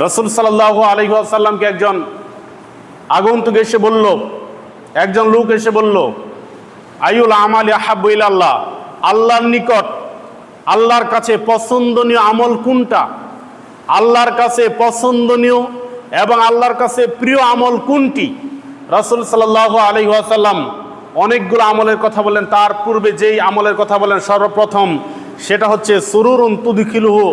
রসুল সাল্লাহ আলহিহাসাল্লামকে একজন আগন্তুক এসে বলল, একজন লোক এসে বলল আইউল আমাল আহাব্বু আল্লাহ আল্লাহর নিকট, আল্লাহর কাছে পছন্দনীয় আমল কোনটা? আল্লাহর কাছে পছন্দনীয় এবং আল্লাহর কাছে প্রিয় আমল কোনটি? রসুল সাল্লাহ আলী আসাল্লাম অনেকগুলো আমলের কথা বলেন তার পূর্বে যেই আমলের কথা বলেন সর্বপ্রথম সেটা হচ্ছে, সুরুরুন তুদখিলুহু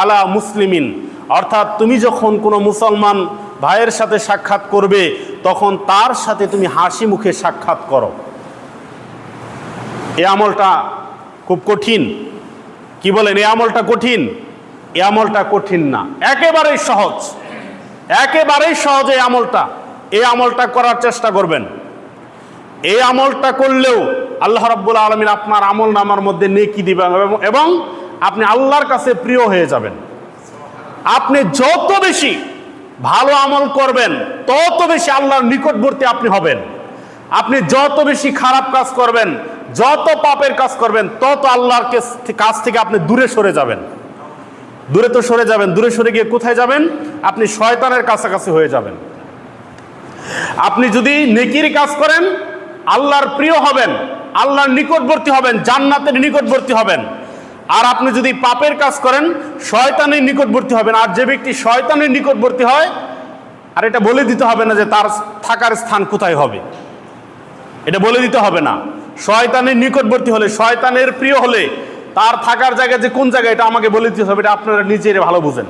আলা মুসলিমিন। অর্থাৎ তুমি যখন কোনো মুসলমান ভাইয়ের সাথে সাক্ষাৎ করবে, তখন তার সাথে তুমি হাসি মুখে সাক্ষাৎ করো। এ আমলটা খুব কঠিন। কি বলেন? এ আমলটা কঠিন? এ আমলটা কঠিন না। একেবারেই সহজ। একেবারেই সহজ এই আমলটা। এই আমলটা করার চেষ্টা করবেন। এই আমলটা করলেও আল্লাহ রাব্বুল আলমিন আপনার আমল নামার মধ্যে নেকি দিবেন এবং- এবং আপনি আল্লাহর কাছে প্রিয় হয়ে যাবেন। আপনি যত বেশি ভালো আমল করবেন, তত বেশি আল্লাহর নিকটবর্তী আপনি হবেন। আপনি যত বেশি খারাপ কাজ করবেন, যত পাপের কাজ করবেন, তত আল্লাহর কাছ থেকে আপনি দূরে সরে যাবেন। দূরে তো সরে যাবেন, দূরে সরে গিয়ে কোথায় যাবেন? আপনি শয়তানের কাছাকাছি হয়ে যাবেন। আপনি যদি নেকির কাজ করেন, আল্লাহর প্রিয় হবেন, আল্লাহর নিকটবর্তী হবেন, জান্নাতের নিকটবর্তী হবেন আর আপনি যদি পাপের কাজ করেন, শয়তানের নিকটবর্তী হবেন। আর যে ব্যক্তি শয়তানের নিকটবর্তী হয়, আর এটা বলে দিতে হবে না যে তার থাকার স্থান কোথায় হবে। এটা বলে দিতে হবে না। শয়তানের নিকটবর্তী হলে, শয়তানের প্রিয় হলে, তার থাকার জায়গা যে কোন জায়গায় এটা আমাকে বলে দিতে হবে। এটা আপনারা নিজেরা ভালো বুঝেন।